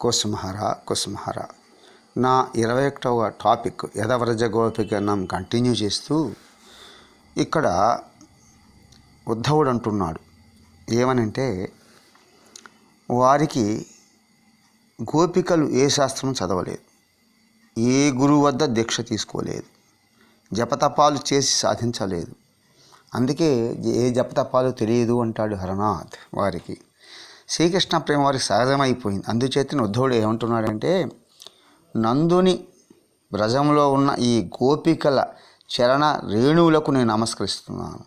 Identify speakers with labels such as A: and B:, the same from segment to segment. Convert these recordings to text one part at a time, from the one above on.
A: కుసుమహర కుసుమహర. నా ఇరవై ఒకటవ టాపిక్ యథవ్రజ గోపికనం కంటిన్యూ చేస్తూ ఇక్కడ ఉద్ధవుడు అంటున్నాడు. ఏమనంటే వారికి గోపికలు ఏ శాస్త్రం చదవలేదు. ఏ గురువు వద్ద దీక్ష తీసుకోలేదు. జపతపాలు చేసి సాధించలేదు. అందుకే ఏ జపతపాలు తెలియదు అంటాడు హరనాథ్ వారికి. శ్రీకృష్ణ ప్రేమ వారికి సహజమైపోయింది. అందుచేతనే ఉద్ధవుడు ఏమంటున్నాడంటే నందుని వ్రజంలో ఉన్న ఈ గోపికల చరణ రేణువులకు నేను నమస్కరిస్తున్నాను.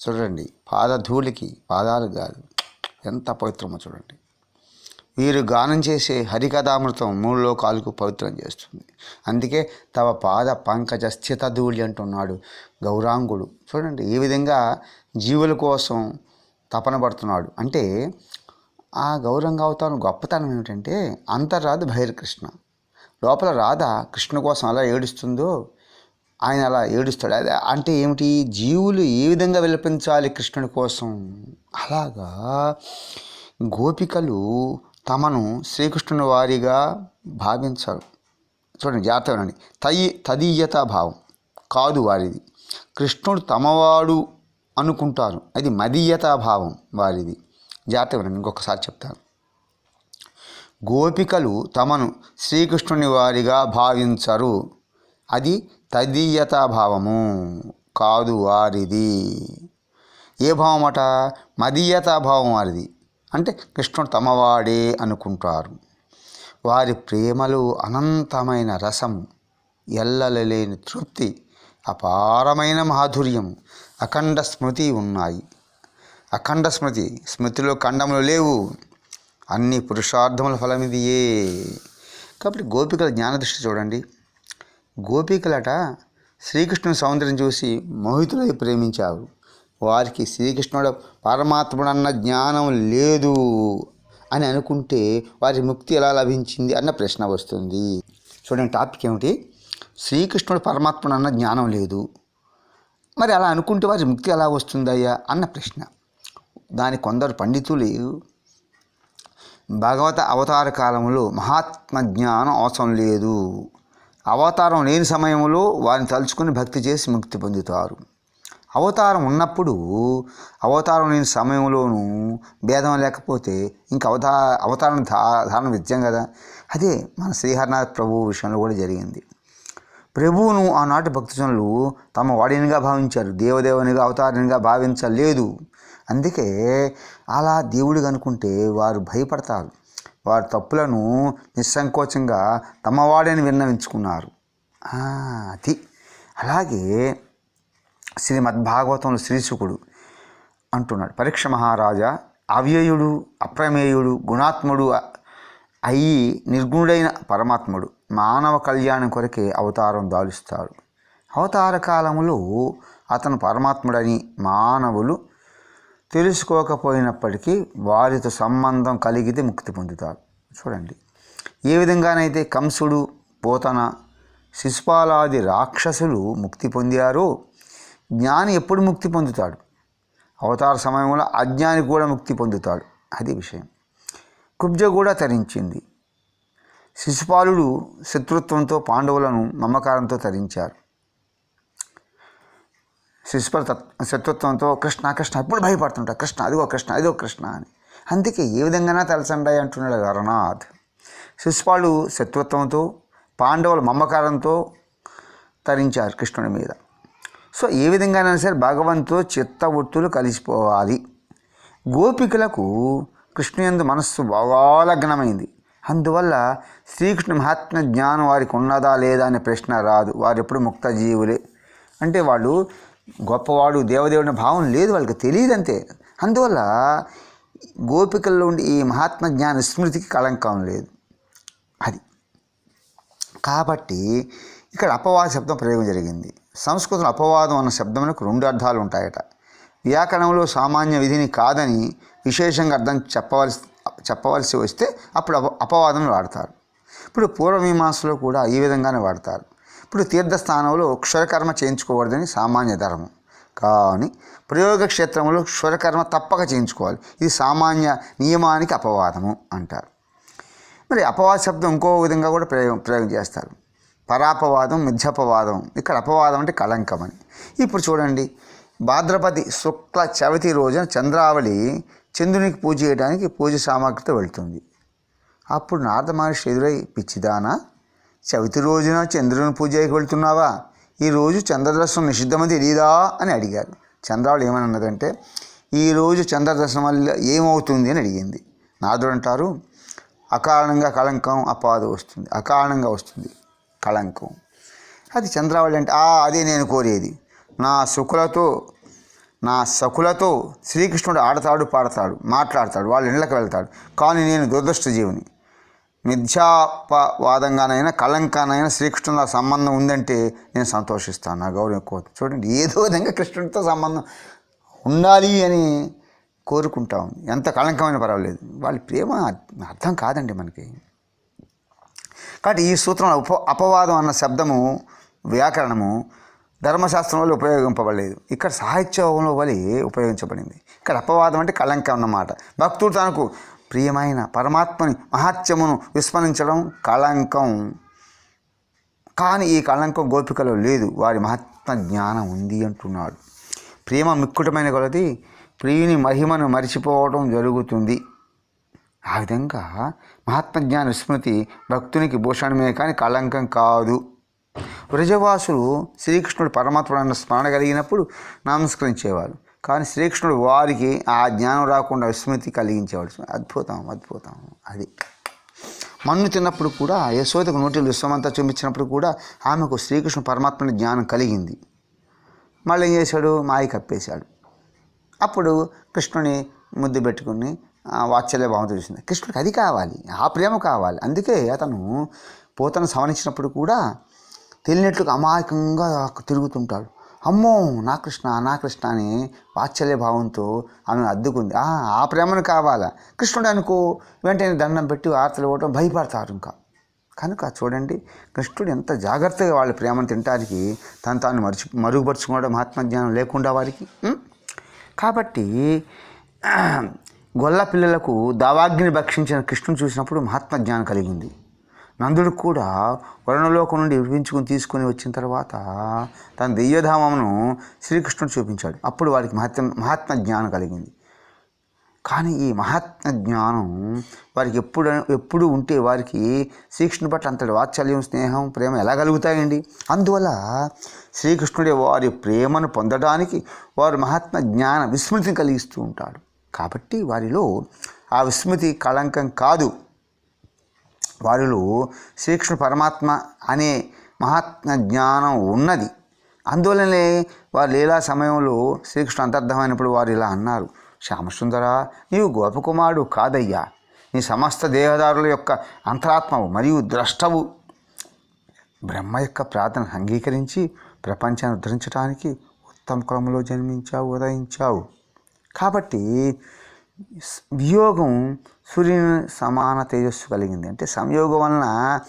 A: చూడండి పాదధూళికి పాదాలు కాదు ఎంత పవిత్రమో చూడండి. వీరు గానం చేసే హరికథామృతం మూడు లోకాలకు పవిత్రం చేస్తుంది. అందుకే తవ పాద పంకజ స్థిత ధూళి అంటున్నాడు గౌరాంగుడు. చూడండి ఈ విధంగా జీవుల కోసం తపన పడుతున్నాడు. అంటే ఆ గౌరంగ అవతారం గొప్పతనం ఏమిటంటే అంతర్రాధ బహిర్కృష్ణ. లోపల రాధ కృష్ణ కోసం అలా ఏడుస్తుందో ఆయన అలా ఏడుస్తాడు. అదే అంటే ఏమిటి? జీవులు ఏ విధంగా విలపించాలి కృష్ణుడి కోసం? అలాగా గోపికలు తమను శ్రీకృష్ణుని వారిగా భావించారు. చూడండి జాగ్రత్త వినండి. తయి తదీయత భావం కాదు వారిది. కృష్ణుడు తమవాడు అనుకుంటారు. అది మదీయతా భావం వారిది. జాగ్రత్త వినండి ఇంకొకసారి చెప్తాను. గోపికలు తమను శ్రీకృష్ణుని వారిగా భావించరు. అది తదీయతా భావము కాదు వారిది. ఏ భావం అట? మదీయతా భావం వారిది. అంటే కృష్ణుడు తమవాడే అనుకుంటారు. వారి ప్రేమలు అనంతమైన రసం ఎల్లలేని తృప్తి అపారమైన మాధుర్యం అఖండ స్మృతి ఉన్నాయి. అఖండ స్మృతి స్మృతిలో ఖండములు లేవు. అన్ని పురుషార్థముల ఫలమిదియే. కాబట్టి గోపికల జ్ఞానదృష్టి చూడండి. గోపికలట శ్రీకృష్ణుని సౌందర్యం చూసి మోహితులై ప్రేమించారు. వారికి శ్రీకృష్ణుడు పరమాత్ముడన్న జ్ఞానం లేదు అని అనుకుంటే వారి ముక్తి ఎలా లభించింది అన్న ప్రశ్న వస్తుంది. చూడండి టాపిక్ ఏమిటి? శ్రీకృష్ణుడు పరమాత్ముడు అన్న జ్ఞానం లేదు. మరి అలా అనుకుంటే వారి ముక్తి ఎలా వస్తుందయ్యా? అన్న ప్రశ్న. దాని కొందరు పండితులు భగవత అవతార కాలంలో మహాత్మ జ్ఞానం అవసరం లేదు. అవతారం లేని సమయంలో వారిని తలుచుకుని భక్తి చేసి ముక్తి పొందుతారు. అవతారం ఉన్నప్పుడు అవతారం లేని సమయంలోనూ భేదం లేకపోతే ఇంకా అవతా అవతారం ధారణ విద్యం కదా? అదే మన శ్రీహరినాథ్ ప్రభు విషయంలో కూడా జరిగింది. ప్రభువును ఆనాటి భక్తజనులు తమ వాడినిగా భావించారు. దేవదేవునిగా అవతారినిగా భావించలేదు. అందుకే అలా దేవుడిగా అనుకుంటే వారు భయపడతారు. వారి తప్పులను నిస్సంకోచంగా తమ వాడని విన్నవించుకున్నారు. అది. అలాగే శ్రీమద్భాగవతంలో శ్రీశుకుడు అంటున్నాడు. పరీక్ష మహారాజా అవ్యయుడు అప్రమేయుడు గుణాత్ముడు అయి నిర్గుణుడైన పరమాత్ముడు. మానవ కళ్యాణం కొరకే అవతారం దాలుస్తాడు. అవతార కాలములో అతను పరమాత్ముడని మానవులు తెలుసుకోకపోయినప్పటికీ వారితో సంబంధం కలిగితే ముక్తి పొందుతారు. చూడండి. ఏ విధంగానైతే కంసుడు పోతన శిశుపాలాది రాక్షసులు ముక్తి పొందారో జ్ఞాని ఎప్పుడు ముక్తి పొందుతాడు? అవతార సమయంలో అజ్ఞాని కూడా ముక్తి పొందుతాడు. అది విషయం. కుబ్జ కూడా తరించింది. శిశుపాలుడు శత్రుత్వంతో పాండవులను మమకారంతో తరించారు. శిశుపాల శత్రుత్వంతో కృష్ణ కృష్ణ ఎప్పుడు భయపడుతుంటారు కృష్ణ అదిగో కృష్ణ అదిగో కృష్ణ అని. అందుకే ఏ విధంగానే తలసండి అంటున్నాడు హరనాథ్ శిశుపాలు శత్రుత్వంతో పాండవుల మమ్మకారంతో తరించారు కృష్ణుడి మీద. సో ఏ విధంగానైనా సరే భగవంతుతో చిత్తవృత్తులు కలిసిపోవాలి. గోపికలకు కృష్ణుయందు మనస్సు బాగా లగ్నమైంది. అందువల్ల శ్రీకృష్ణ మహాత్మ జ్ఞానం వారికి ఉన్నదా లేదా అనే ప్రశ్న రాదు. వారు ఎప్పుడు ముక్త జీవులే అంటే వాళ్ళు గొప్పవాడు దేవదేవుని భావం లేదు వాళ్ళకి తెలియదు అంతే. అందువల్ల గోపికల్లో ఉండి ఈ మహాత్మ జ్ఞాన స్మృతికి కళంకం లేదు. అది. కాబట్టి ఇక్కడ అపవాద శబ్దం ప్రయోగం జరిగింది. సంస్కృతం అపవాదం అన్న శబ్దములకు రెండు అర్థాలు ఉంటాయట. వ్యాకరణంలో సామాన్య విధిని కాదని విశేషంగా అర్థం చెప్పవలసి చెప్పవలసి వస్తే అప్పుడు అప అపవాదం వాడతారు. ఇప్పుడు పూర్వమీమాంసలో కూడా ఈ విధంగానే వాడతారు. ఇప్పుడు తీర్థస్థానంలో క్షురకర్మ చేయించుకోకూడదని సామాన్య ధర్మం. కానీ ప్రయోగక్షేత్రంలో క్షురకర్మ తప్పక చేయించుకోవాలి. ఇది సామాన్య నియమానికి అపవాదము అంటారు. మరి అపవాద శబ్దం ఇంకో విధంగా కూడా ప్రయోగం ప్రయోగం చేస్తారు. పరాపవాదం మిథ్యాపవాదం ఇక్కడ అపవాదం అంటే కళంకం అని ఇప్పుడు చూడండి భాద్రపది శుక్ల చవితి రోజున చంద్రావళి చంద్రునికి పూజ చేయడానికి పూజ సామాగ్రితో వెళ్తుంది. అప్పుడు నారద మహర్షి ఎదురై పిచ్చిదానా చవితి రోజున చంద్రుని పూజకి వెళ్తున్నావా? ఈరోజు చంద్రదర్శనం నిషిద్ధమని తెలియదా అని అడిగారు. చంద్రావళి ఏమన్నదంటే ఈరోజు చంద్రదర్శనం వల్ల ఏమవుతుంది? అని అడిగింది. నాదుడు అంటారు అకారణంగా కళంకం అపాదు వస్తుంది అకారణంగా వస్తుంది కళంకం. అది చంద్రావళి అంటే ఆ అదే నేను కోరేది. నా శుకులతో నా సకులతో శ్రీకృష్ణుడు ఆడతాడు పాడతాడు మాట్లాడతాడు వాళ్ళ ఇళ్ళకి వెళ్తాడు. కానీ నేను దురదృష్ట జీవుని. మిథ్యాపవాదంగానైనా కళంకానైనా శ్రీకృష్ణుల సంబంధం ఉందంటే నేను సంతోషిస్తాను. నా గౌరవం ఎక్కువ చూడండి ఏదో విధంగా కృష్ణుడితో సంబంధం ఉండాలి అని కోరుకుంటాం ఎంత కళంకమైన పర్వాలేదు. వాళ్ళ ప్రేమ అర్థం కాదండి మనకి. కాబట్టి ఈ సూత్రంలో ఉప అపవాదం అన్న శబ్దము వ్యాకరణము ధర్మశాస్త్రం వల్ల ఉపయోగింపబడలేదు. ఇక్కడ సాహిత్యంలో వలి ఉపయోగించబడింది. ఇక్కడ అపవాదం అంటే కళంకం అన్నమాట. భక్తుడు తనకు ప్రియమైన పరమాత్మని మహాత్యమును విస్మరించడం కళంకం. కానీ ఈ కళంకం గోపికలో లేదు. వారి మహాత్మ జ్ఞానం ఉంది అంటున్నాడు. ప్రేమ మిక్కుటమైన కొలది ప్రియుని మహిమను మరిచిపోవడం జరుగుతుంది. ఆ విధంగా మహాత్మజ్ఞాన విస్మృతి భక్తునికి భూషణమే కానీ కళంకం కాదు. వ్రజవాసులు శ్రీకృష్ణుడు పరమాత్ముడు అన్న స్మరణ కలిగినప్పుడు నమస్కరించేవారు. కానీ శ్రీకృష్ణుడు వారికి ఆ జ్ఞానం రాకుండా విస్మృతి కలిగించేవాడు. అద్భుతం అద్భుతం. అది. మన్ను తిన్నప్పుడు కూడా యశోదకు నోటిలో విశ్వమంతా చూపించినప్పుడు కూడా ఆమెకు శ్రీకృష్ణ పరమాత్మని జ్ఞానం కలిగింది. మళ్ళీ ఏం చేశాడు? మాయ కప్పేశాడు. అప్పుడు కృష్ణుని ముద్దు పెట్టుకుని వాత్సల్య భావంతో చూసింది. కృష్ణుడికి అది కావాలి ఆ ప్రేమ కావాలి. అందుకే అతను పోతను సవరించినప్పుడు కూడా తెలియనట్లుగా అమాయకంగా తిరుగుతుంటాడు. అమ్మో నా కృష్ణ నా కృష్ణ అని వాత్సల్య భావంతో ఆమె అద్దుకుంది. ఆ, ఆ ప్రేమను కావాలా? కృష్ణుడు అనుకో వెంటనే దండం పెట్టి ఆర్తలు ఇవ్వటం భయపడతారు ఇంకా. కనుక చూడండి కృష్ణుడు ఎంత జాగ్రత్తగా వాళ్ళ ప్రేమను తినటానికి తను తాను మరుచు మరుగుపరుచుకోవడం మహాత్మజ్ఞానం లేకుండా వారికి కాబట్టి గొల్ల పిల్లలకు దావాగ్ని భక్షించిన కృష్ణుని చూసినప్పుడు మహాత్మజ్ఞానం కలిగింది. నందుడు కూడా వరుణలోకం నుండి విడిపించుకుని తీసుకొని వచ్చిన తర్వాత తన దివ్యధామమును శ్రీకృష్ణుడు చూపించాడు. అప్పుడు వారికి మహాత్మ మహాత్మ జ్ఞానం కలిగింది. కానీ ఈ మహాత్మ జ్ఞానం వారికి ఎప్పుడు ఎప్పుడు ఉంటే వారికి శ్రీకృష్ణుడి పట్ల అంతటి వాత్సల్యం స్నేహం ప్రేమ ఎలా కలుగుతాయండి? అందువల్ల శ్రీకృష్ణుడే వారి ప్రేమను పొందడానికి వారు మహాత్మ జ్ఞాన విస్మృతిని కలిగిస్తూ ఉంటాడు. కాబట్టి వారిలో ఆ విస్మృతి కళంకం కాదు. వారిలో శ్రీకృష్ణ పరమాత్మ అనే మహాత్మ జ్ఞానం ఉన్నది. అందువలనే వారు లీలా సమయంలో శ్రీకృష్ణ అంతర్ధమైనప్పుడు వారు ఇలా అన్నారు శ్యామసుందర నీవు గోపకుమారుడు కాదయ్యా. నీ సమస్త దేహదారుల యొక్క అంతరాత్మవు మరియు ద్రష్టవు. బ్రహ్మ యొక్క ప్రార్థన అంగీకరించి ప్రపంచాన్ని ఉద్ధరించడానికి ఉత్తమ క్రమంలో జన్మించావు ఉదయించావు. కాబట్టి వియోగం సూర్యుని సమాన తేజస్సు కలిగింది. అంటే సంయోగం వలన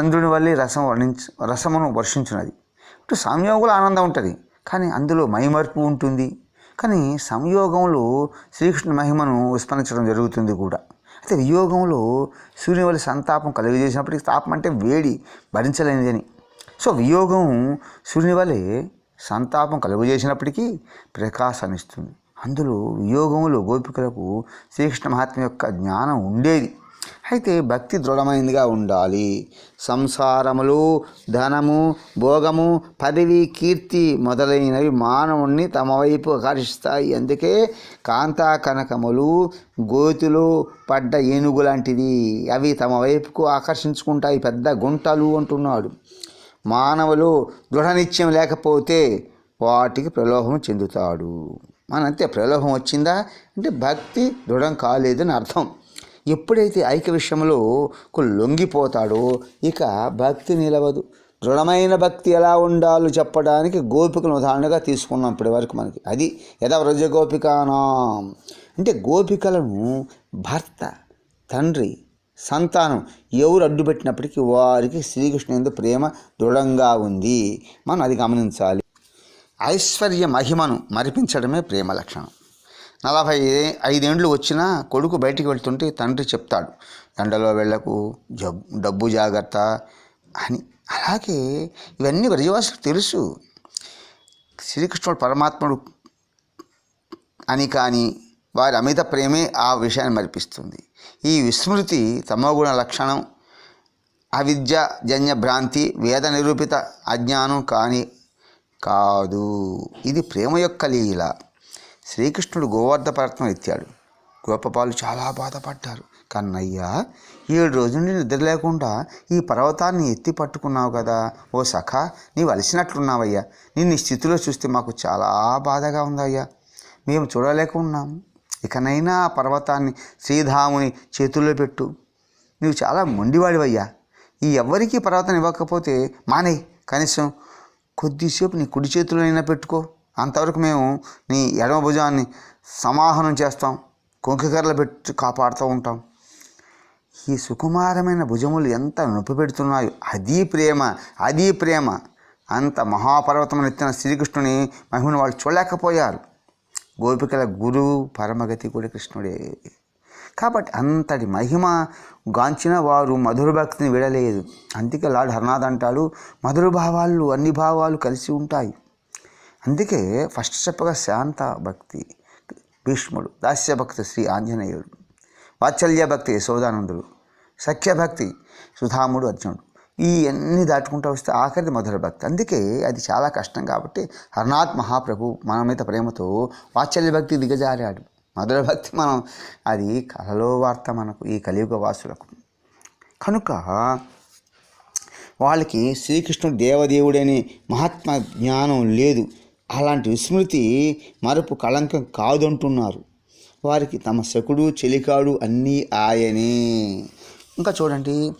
A: చంద్రుని వల్లే రసం వర్ణించ రసమును వర్షించున్నది. ఇప్పుడు సంయోగంలో ఆనందం ఉంటుంది. కానీ అందులో మైమర్పు ఉంటుంది. కానీ సంయోగంలో శ్రీకృష్ణ మహిమను విస్మరించడం జరుగుతుంది కూడా. అయితే వియోగంలో సూర్యుని వల్ల సంతాపం కలుగజేసినప్పటికీ తాపం అంటే వేడి భరించలేనిదని. సో వియోగం సూర్యుని వలె సంతాపం కలుగజేసినప్పటికీ ప్రకాశాన్ని ఇస్తుంది అందులో వియోగంలో గోపికలకు శ్రీకృష్ణ మహాత్మ యొక్క జ్ఞానం ఉండేది. అయితే భక్తి దృఢమైనదిగా ఉండాలి. సంసారములు ధనము భోగము పదవి కీర్తి మొదలైనవి మానవుణ్ణి తమ వైపు ఆకర్షిస్తాయి. అందుకే కాంతా కనకములు గోతిలో పడ్డ ఏనుగు లాంటిది అవి తమ వైపుకు ఆకర్షించుకుంటాయి. పెద్ద గుంటలు అంటున్నాడు. మానవులు దృఢనిత్యం లేకపోతే వాటికి ప్రలోభం చెందుతాడు. మనంతే ప్రలోభం వచ్చిందా? అంటే భక్తి దృఢం కాలేదని అర్థం. ఎప్పుడైతే ఐక్య విషయంలో లొంగిపోతాడో ఇక భక్తి నిలవదు. దృఢమైన భక్తి ఎలా ఉండాలో చెప్పడానికి గోపికలను ఉదాహరణగా తీసుకున్నాం ఇప్పటి వరకు మనకి. అది యథా వ్రజ అంటే గోపికలను భర్త తండ్రి సంతానం ఎవరు అడ్డుపెట్టినప్పటికీ వారికి శ్రీకృష్ణుని ఎందు ప్రేమ దృఢంగా ఉంది. మనం అది గమనించాలి. ఐశ్వర్య మహిమను మరిపించడమే ప్రేమ లక్షణం. నలభై ఐదేండ్లు వచ్చినా కొడుకు బయటికి వెళ్తుంటే తండ్రి చెప్తాడు ఎండలో వెళ్ళకు జబ్ డబ్బు జాగ్రత్త అని. అలాగే ఇవన్నీ బ్రజవాసులకు తెలుసు. శ్రీకృష్ణుడు పరమాత్ముడు అని కానీ వారి అమిత ప్రేమే ఆ విషయాన్ని మరిపిస్తుంది. ఈ విస్మృతి తమోగుణ లక్షణం అవిద్యజన్య భ్రాంతి వేద నిరూపిత అజ్ఞానం కాని కాదు. ఇది ప్రేమ యొక్క లీల. శ్రీకృష్ణుడు గోవర్ధ పర్వతం ఎత్తాడు. గోపపాలు చాలా బాధపడ్డారు. కన్నయ్య ఏడు రోజుల నుండి నిద్ర లేకుండా ఈ పర్వతాన్ని ఎత్తి పట్టుకున్నావు కదా. ఓ సఖ నీవు అలసినట్లున్నావయ్యా. నిన్ను స్థితిలో చూస్తే మాకు చాలా బాధగా ఉందయ్యా. మేము చూడలేకున్నాం ఇకనైనా ఆ పర్వతాన్ని శ్రీధాముని చేతుల్లో పెట్టు. నువ్వు చాలా మొండివాడివయ్యా. ఈ ఎవ్వరికీ పర్వతం ఇవ్వకపోతే మానే. కనీసం కొద్దిసేపు నీ కుడి చేతిలోనైనా పెట్టుకో. అంతవరకు మేము నీ ఎడమ భుజాన్ని సమాహనం చేస్తాం. కొంకికర్రలు పెట్టి కాపాడుతూ ఉంటాం. ఈ సుకుమారమైన భుజములు ఎంత నొప్పి పెడుతున్నాయో. అది ప్రేమ అది ప్రేమ. అంత మహాపర్వతం ఎత్తిన శ్రీకృష్ణుని మహిమను వాళ్ళు చూడలేకపోయారు. గోపికల గురువు పరమగతి కూడా కృష్ణుడే. కాబట్టి అంతటి మహిమ గాంచిన వారు మధుర భక్తిని విడలేదు. అందుకే లార్డ్ హర్నాథ్ అంటాడు మధుర భావాలు అన్ని భావాలు కలిసి ఉంటాయి. అందుకే ఫస్ట్ చెప్పగా శాంత భక్తి భీష్ముడు దాస్య భక్తి శ్రీ ఆంజనేయుడు వాత్సల్య భక్తి యశోదానందుడు సఖ్యభక్తి సుధాముడు అర్జునుడు. ఈ అన్ని దాటుకుంటూ వస్తే ఆఖరిది మధుర భక్తి. అందుకే అది చాలా కష్టం కాబట్టి హర్నాథ్ మహాప్రభు మన మీద ప్రేమతో వాత్సల్య భక్తి దిగజారాడు. మధుర భక్తి మనం అది కలలో వార్త మనకు ఈ కలియుగ వాసులకు. కనుక వాళ్ళకి శ్రీకృష్ణుడు దేవదేవుడని మహాత్మ జ్ఞానం లేదు. అలాంటి విస్మృతి మరపు కళంకం కాదంటున్నారు. వారికి తమ శకుడు చెలికాడు అన్నీ ఆయనే. ఇంకా చూడండి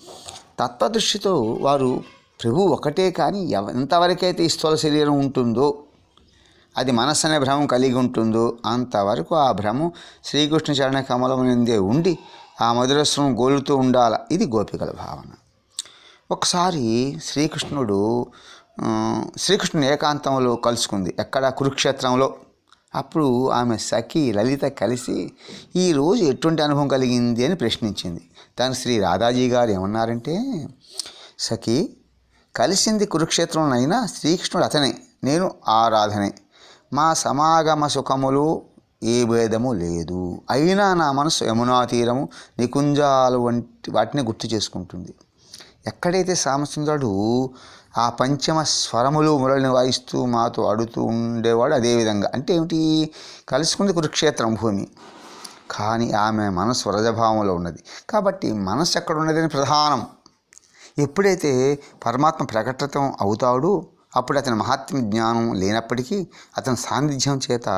A: తత్వదృష్టితో వారు ప్రభు ఒకటే కానీ ఎంతవరకైతే ఈ స్థూల శరీరం ఉంటుందో అది మనస్సు అనే భ్రమం కలిగి ఉంటుందో అంతవరకు ఆ భ్రమం శ్రీకృష్ణ చరణ కమలమునందే ఉండి ఆ మధురస్వం గోలుతూ ఉండాల. ఇది గోపికల భావన. ఒకసారి శ్రీకృష్ణుడు శ్రీకృష్ణుని ఏకాంతంలో కలుసుకుంది. ఎక్కడ? కురుక్షేత్రంలో. అప్పుడు ఆమె సఖి లలిత కలిసి ఈరోజు ఎటువంటి అనుభవం కలిగింది? అని ప్రశ్నించింది. దానికి శ్రీ రాధాజీ గారు ఏమన్నారంటే సఖి కలిసింది కురుక్షేత్రంలో అయినా శ్రీకృష్ణుడు అతనే. నేను ఆరాధనే. మా సమాగమ సుఖములు ఏ భేదము లేదు. అయినా నా మనసు యమునా తీరము నికుంజాలు వంటి వాటిని గుర్తు చేసుకుంటుంది. ఎక్కడైతే సామసుందరుడు ఆ పంచమ స్వరములు మురళిని వాయిస్తూ మాతో అడుతూ ఉండేవాడు అదేవిధంగా అంటే ఏమిటి? కలుసుకుంది కురుక్షేత్రం భూమి. కానీ ఆమె మనసు వరజభావంలో ఉన్నది. కాబట్టి మనసు ఎక్కడ ఉన్నదని ప్రధానం. ఎప్పుడైతే పరమాత్మ ప్రకటితం అవుతాడో అప్పుడు అతని మహాత్మ జ్ఞానం లేనప్పటికీ అతని సాన్నిధ్యం చేత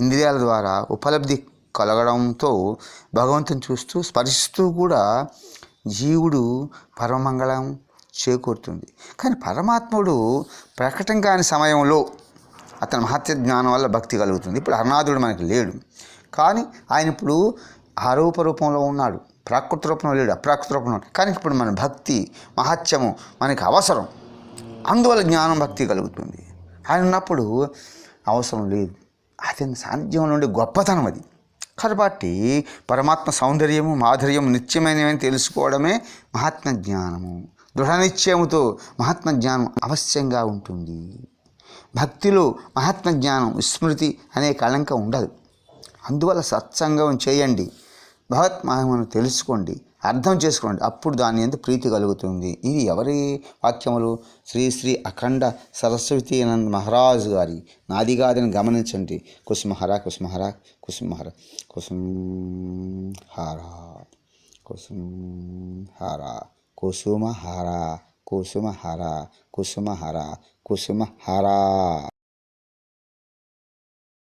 A: ఇంద్రియాల ద్వారా ఉపలబ్ధి కలగడంతో భగవంతుని చూస్తూ స్పర్శిస్తూ కూడా జీవుడు పరమమంగళం చేకూరుతుంది. కానీ పరమాత్ముడు ప్రకటన కాని సమయంలో అతని మహత్య జ్ఞానం వల్ల భక్తి కలుగుతుంది. ఇప్పుడు హర్నాథుడు మనకి లేడు. కానీ ఆయన ఇప్పుడు ఆరోప రూపంలో ఉన్నాడు. ప్రాకృత రూపంలో లేడు అప్రాకృత రూపంలో కానీ ఇప్పుడు మన భక్తి మహత్యము మనకి అవసరం. అందువల్ల జ్ఞానం భక్తి కలుగుతుంది. ఆయన ఉన్నప్పుడు అవసరం లేదు. అతని సాన్నిధ్యం నుండి గొప్పతనం అది. కాబట్టి పరమాత్మ సౌందర్యము మాధుర్యము నిత్యమైనవని తెలుసుకోవడమే మహాత్మ జ్ఞానము. దృఢ నిశ్చయముతో మహాత్మ జ్ఞానం అవశ్యంగా ఉంటుంది. భక్తిలో మహాత్మ జ్ఞానం విస్మృతి అనే కళంకం ఉండదు. అందువల్ల సత్సంగం చేయండి. భగవత్ మహిమను తెలుసుకోండి. అర్థం చేసుకోండి. అప్పుడు దాని ఎంత ప్రీతి కలుగుతుంది. ఇది ఎవరి వాక్యములు? శ్రీ శ్రీ అఖండ సరస్వతి ఆనంద్ మహారాజు గారి నాది గమనించండి. కుసుమహర కుసుమహర కుసుమహర కుసుంహార కుసుంహార కుసుమహార కుసుమహార కుసుమహార కుసుమహార.